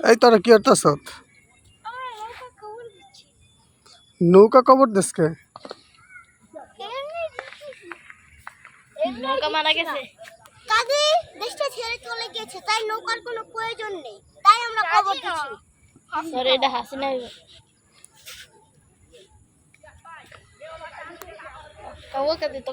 এই তোরা কি করতেছ? নৌকা কবর দেশকে নৌকা মারা গেছে। কাজী দেশটা ছেড়ে চলে গেছে তাই নৌকার কোনো প্রয়োজন নেই। তাই আমরা দিচ্ছি। সরি এটা হাসি নাই তো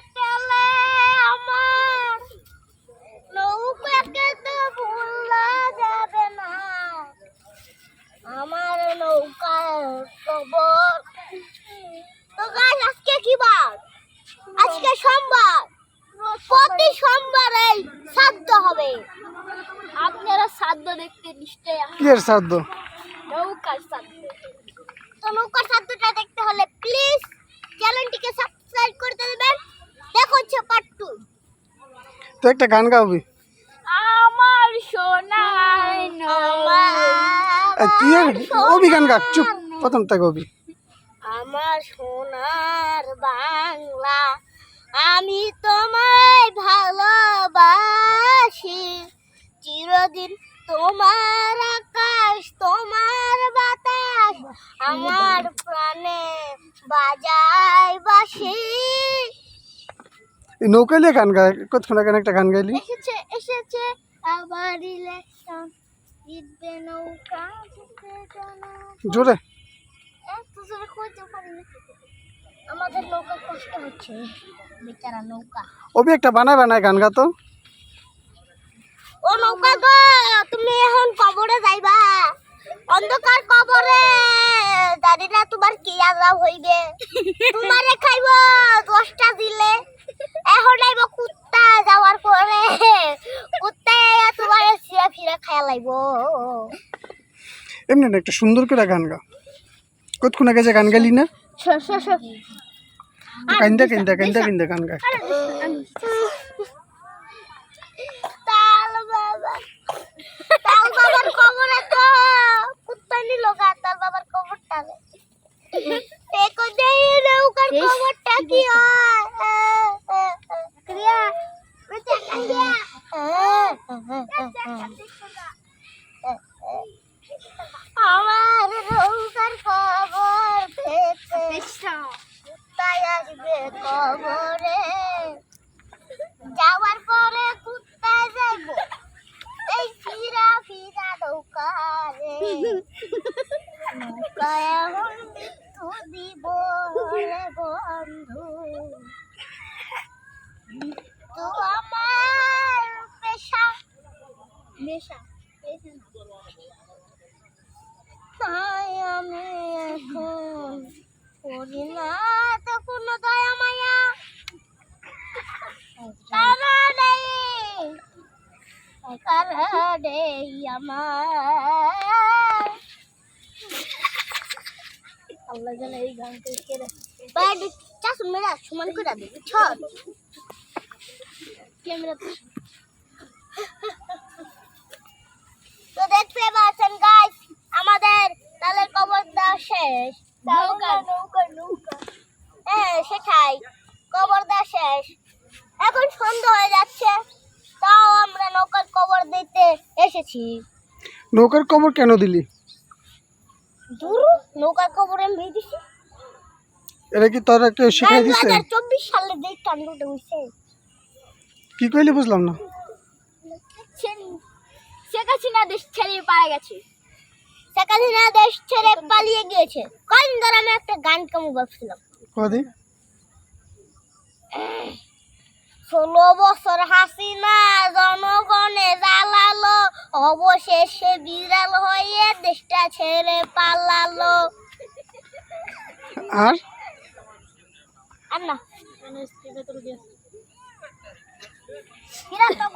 খবর? তো গাছ আজকে কি বার? আজকে সোমবার। প্রতি সোমবার এই শ্রাদ্ধ হবে। আপনারা শ্রাদ্ধ দেখতে নিশ্চয়ই কি এর সাধ্য? নৌকার শ্রাদ্ধ তো নৌকার শ্রাদ্ধটা দেখতে হলে প্লিজ চ্যানেলটিকে সাবস্ক্রাইব করতে দেবেন। দেখো হচ্ছে পার্ট টু তো একটা গান আমার তুই গান চুপ। প্রথম থেকে অবি আমার সোনার বাংলা আমি তোমায় ভালোবাসি। চিরদিন তোমার আকাশ তোমার বাতাস আমার প্রাণে বাজায় বাসি এই গান গায় কতক্ষণ আগে একটা গান গাইলি? এসেছে এসেছে আবার ইলেকশন জিতবে নৌকা জোরে। জোরে পারি না। আমাদের নৌকা কষ্ট হচ্ছে। বেচারা নৌকা। অবি একটা বানায় বানায় গান গাতো। ও নৌকা গো তুমি এখন কবরে যাইবা। অন্ধকার কবরে জানি না তোমার কি আজাব হইবে। তোমারে খাইব দশটা দিলে। এখন আইব কুত্তা যাওয়ার পরে। কুত্তা তোমারে সিরা ফিরা খাইয়া লাইব। এমনি না একটা সুন্দর করে গান গা কতক্ষণ আগে যে গান গাইলি না? কান্দা কান্দা কান্দা কান্দা গান গায়। তাল আসবে কবরে। যাওয়ার পরে কুত্তায় যাইব এই ফিরা ফিরা নৌকারে। নৌকায় এখন মৃত্যু দিব বন্ধু। তো আমার পেশা। নেশা। তাই আমি এখন করি না তো কোনো দয়া মায়া কারণে কারণে আমার আল্লাহ জানে এই গান কে বাইরে চাষ মেরা সমান করে দেবে ক্যামেরা তো দেখতে পাচ্ছেন গাইস আমাদের তালের কবর দেওয়া শেষ। নৌকা নৌকা নৌকা হ্যাঁ সেটাই। কবর দেওয়া শেষ। এখন সন্ধ্যা হয়ে যাচ্ছে। তাও আমরা নৌকার কবর দিতে এসেছি। নৌকার কবর কেন দিলি? দূর নৌকার কবর আমি দিয়ে দিছি। এটা কি তোরা কেউ শিখাই দিছে? হাজার চব্বিশ সালে দেখ কাণ্ডটা হয়েছে কি কইলি বুঝলাম না। শেখ হাসিনা দেশ ছেড়ে পায়ে গেছে। শেখ হাসিনা দেশ ছেড়ে পালিয়ে গিয়েছে। কদিন ধরে আমি একটা গান কামু ভাবছিলাম। কদি ষোলো বছর হাসিনা জনগণে জ্বালালো। অবশেষে বিড়াল হয়ে দেশটা ছেড়ে পালালো। আর? আর না। তো